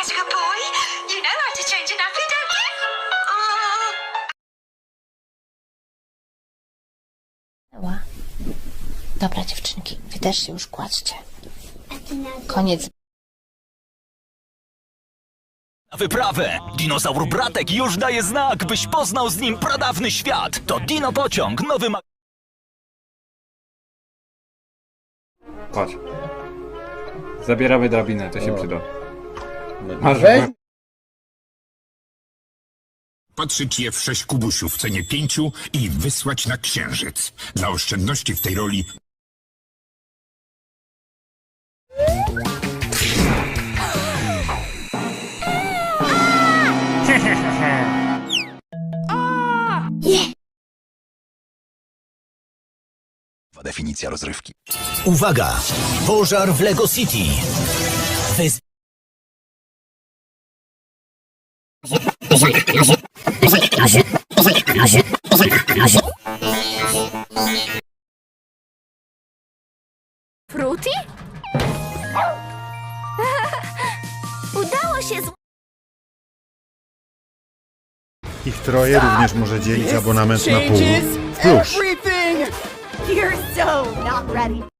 as her boy. You know how to change an nappy, don't you? Dobra dziewczynki, wy też się już kładźcie. Koniec. Na wyprawę! Dinozaur Bratek już daje znak, byś poznał z nim pradawny świat! To Dino Pociąg, nowy ma... Chodź. Zabieramy drabinę, to się przyda. Masz Weź. Patrzyć je w sześć kubusiów w cenie pięciu i wysłać na księżyc. Dla oszczędności w tej roli Definicja rozrywki. Uwaga! Pożar w Lego City! Fruity? Udało się z... Ich troje również może dzielić abonament na pół w plusz. You're so not ready.